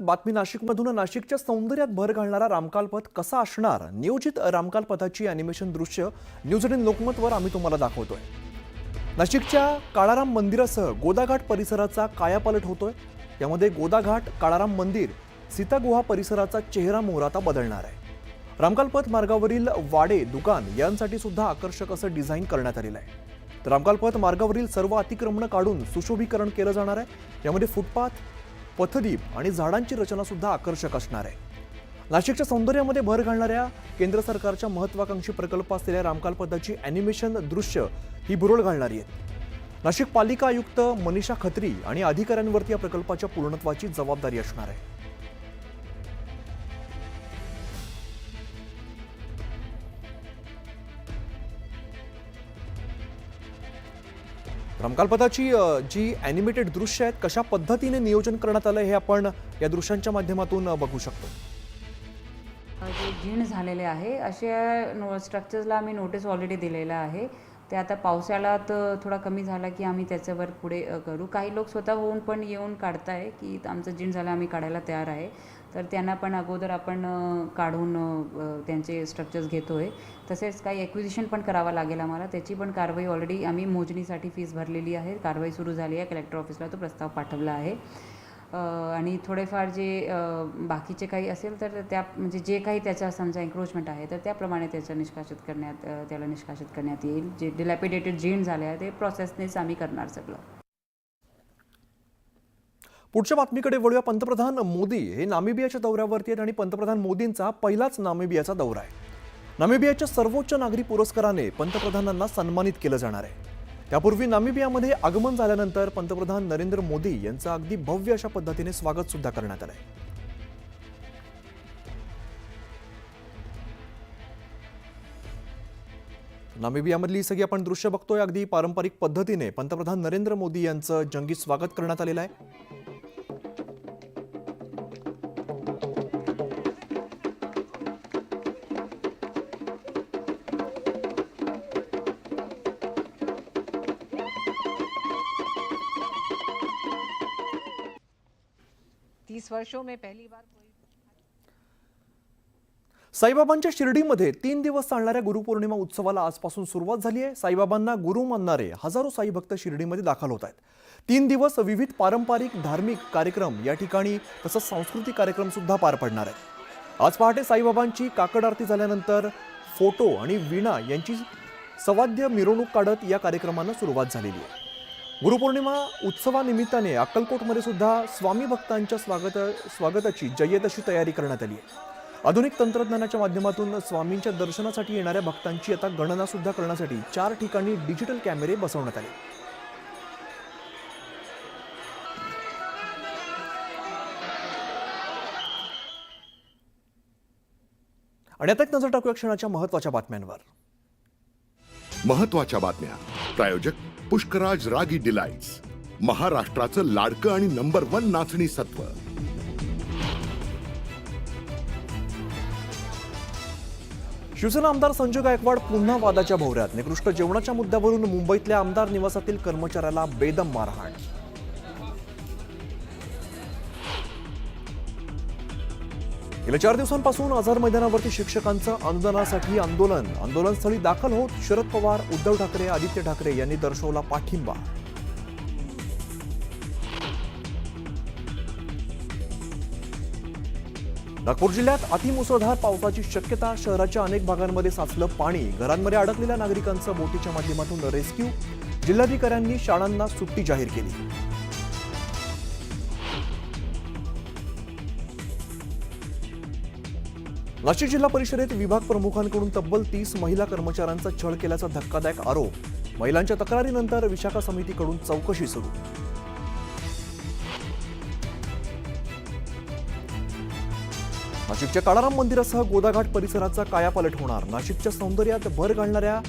बातमी नाशिकमधून नाशिकच्या सौंदर्यात भर घालणारा रामकालपथ कसा असणार? नियोजित रामकालपथाची अॅनिमेशन दृश्य न्यूज एटीन लोकमतवर आम्ही तुम्हाला दाखवतोय. नाशिकच्या काळाराम मंदिरासह गोदाघाट परिसराचा कायापालट होतोय. यामध्ये गोदाघाट काळाराम मंदिर सीतागुहा परिसराचा चेहरा मोहराता बदलणार आहे. रामकालपथ मार्गावरील वाडे दुकान यांसाठी सुद्धा आकर्षक असं डिझाईन करण्यात आलेलं आहे. तर मार्गावरील सर्व अतिक्रमणं काढून सुशोभीकरण केलं जाणार आहे. यामध्ये फुटपाथ पथदीप आणि झाडांची रचना सुद्धा आकर्षक असणार आहे. नाशिकच्या सौंदर्यामध्ये भर घालणाऱ्या केंद्र सरकारच्या महत्वाकांक्षी प्रकल्प असलेल्या रामकाल पथाची अॅनिमेशन दृश्य ही भुरळ घालणारी आहेत. नाशिक पालिका आयुक्त मनीषा खत्री आणि अधिकाऱ्यांवरती या प्रकल्पाच्या पूर्णत्वाची जबाबदारी असणार आहे. रमकालपथाची जी ॲनिमेटेड दृश्य आहेत कशा पद्धतीने नियोजन करण्यात आलं हे आपण या दृश्यांच्या माध्यमातून बघू शकतो. जे झालेले आहे असे नो स्ट्रक्चर्सला आम्ही नोटीस ऑलरेडी दिलेलं आहे. ते आता पावसाळ्यात थोडा कमी झाला की आम्ही त्याच्यावर पुढे करू. काही लोक स्वतः होऊन पण येऊन काढताय की आमचं जीण झालं आम्ही काढायला तयार आहे. तर त्यांना पण अगोदर आपण काढून त्यांचे स्ट्रक्चर्स घेतो आहे तसेच काही ॲक्विजिशन पण करावं लागेल आम्हाला. त्याची पण कारवाई ऑलरेडी आम्ही मोजणीसाठी फीस भरलेली आहे. कारवाई सुरू झाली आहे. कलेक्टर ऑफिसला तो प्रस्ताव पाठवला आहे. आणि थोडेफार जे बाकीचे काही असेल तर त्या म्हणजे जे काही त्याच्या समजा एन्क्रोचमेंट आहे तर त्याप्रमाणे त्याचं निष्कासित करण्यात त्याला निष्कासित करण्यात येईल. जे डिलॅपिडेटेड जीण झाले आहे ते प्रोसेसनेच आम्ही करणार सगळं. पुढच्या बातमीकडे वळूया. पंतप्रधान मोदी हे नामिबियाच्या दौऱ्यावरती आहेत आणि पंतप्रधान मोदींचा पहिलाच नामिबियाचा दौरा आहे. नामिबियाच्या सर्वोच्च नागरी पुरस्काराने पंतप्रधानांना सन्मानित केलं जाणार आहे. त्यापूर्वी नामिबियामध्ये आगमन झाल्यानंतर पंतप्रधान नरेंद्र मोदी यांचं अगदी भव्य अशा पद्धतीने स्वागत सुद्धा करण्यात आलंय. नामिबियामधली सगळी आपण दृश्य बघतोय. अगदी पारंपरिक पद्धतीने पंतप्रधान नरेंद्र मोदी यांचं जंगी स्वागत करण्यात आलेलं आहे. तीस वर्षों में पहली बार साईबाबांच्या शिर्डीमध्ये तीन दिवस चालणाऱ्या गुरुपौर्णिमा उत्सवाला आजपासून सुरुवात झाली आहे. साईबाबांना गुरु मानणारे हजारो साई भक्त शिर्डीमध्ये दाखल होत आहेत. तीन दिवस विविध पारंपरिक धार्मिक कार्यक्रम या ठिकाणी तसंच सांस्कृतिक कार्यक्रम सुद्धा पार पडणार आहेत. आज पहाटे साईबाबांची काकड आरती झाल्यानंतर फोटो आणि वीणा यांची सवाद्य मिरवणूक काढत या कार्यक्रमांना सुरुवात झालेली आहे. गुरुपौर्णिमा उत्सवानिमित्ताने अक्कलकोटमध्ये सुद्धा स्वामी भक्तांच्या स्वागत स्वागताची जय्यत तयारी करण्यात आली आहे. आधुनिक तंत्रज्ञानाच्या माध्यमातून स्वामींच्या दर्शनासाठी येणाऱ्या भक्तांची आता गणना सुद्धा करण्यासाठी चार ठिकाणी डिजिटल कॅमेरे बसवण्यात आले. आणि आता एक नजर टाकूया क्षणाच्या महत्त्वाच्या बातम्यांवर. महत्त्वाच्या बातम्या. प्रायोजक पुष्कराज रागी डिलाइट्स महाराष्ट्राचं लाडकं आणि नंबर वन नाचणी सत्व. शिवसेना आमदार संजय गायकवाड पुन्हा वादाच्या भोवऱ्यात. निकृष्ट जेवणाच्या मुद्द्यावरून मुंबईतल्या आमदार निवासातील कर्मचाऱ्याला बेदम मारहाण गेल्या चार दिवसांपासून आझाद मैदानावरती शिक्षकांचं अनुदानासाठी आंदोलन. आंदोलनस्थळी दाखल होत शरद पवार उद्धव ठाकरे आदित्य ठाकरे यांनी दर्शवला पाठिंबा. नागपूर जिल्ह्यात अतिमुसळधार पावसाची शक्यता शहराच्या अनेक भागांमध्ये साचलं पाणी. घरांमध्ये अडकलेल्या नागरिकांचं बोटीच्या माध्यमातून रेस्क्यू. जिल्हाधिकाऱ्यांनी शाळांना सुट्टी जाहीर केली. नाशिक जिल्हा परिषदेत विभाग प्रमुखांकडून तब्बल तीस महिला कर्मचाऱ्यांचा छळ केल्याचा धक्कादायक आरोप. महिलांच्या तक्रारीनंतर विशाखा समितीकडून चौकशी सुरू. नाशिकच्या काळाराम मंदिरासह गोदाघाट परिसराचा कायापालट होणार. नाशिकच्या सौंदर्यात भर घालणाऱ्या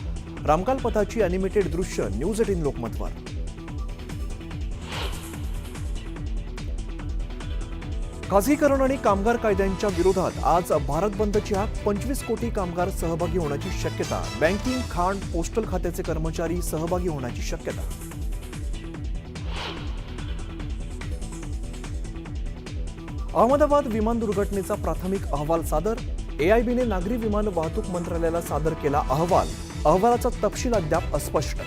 रामकाल पथाची अॅनिमेटेड दृश्य न्यूज एटीन लोकमतवर. खाजगीकरण आणि कामगार कायद्यांच्या विरोधात आज भारत बंदची हाक पंचवीस कोटी कामगार सहभागी होण्याची शक्यता. बँकिंग खाण पोस्टल खात्याचे कर्मचारी सहभागी होण्याची शक्यता. अहमदाबाद विमान दुर्घटनेचा प्राथमिक अहवाल सादर. एआयबीने नागरी विमान वाहतूक मंत्रालयाला सादर केला अहवाल. अहवालाचा तपशील अद्याप अस्पष्ट.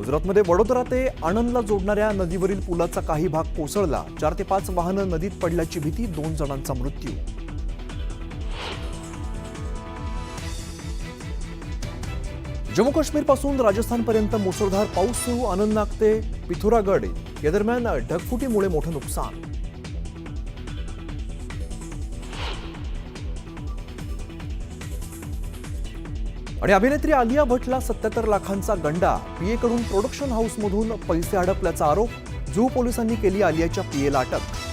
गुजरातमध्ये वडोदरा ते आणंदला जोडणाऱ्या नदीवरील पुलाचा काही भाग कोसळला. चार ते पाच वाहनं नदीत पडल्याची भीती दोन जणांचा मृत्यू. जम्मू काश्मीरपासून राजस्थानपर्यंत मुसळधार पाऊस सुरू अनंतनाग ते पिथोरागड या दरम्यान ढगफुटीमुळे मोठं नुकसान. आणि अभिनेत्री आलिया भटला सत्याहत्तर लाखांचा गंडा. पीएकडून प्रोडक्शन हाऊसमधून पैसे हडपल्याचा आरोप जुहू पोलिसांनी केली आलियाच्या पीएला अटक.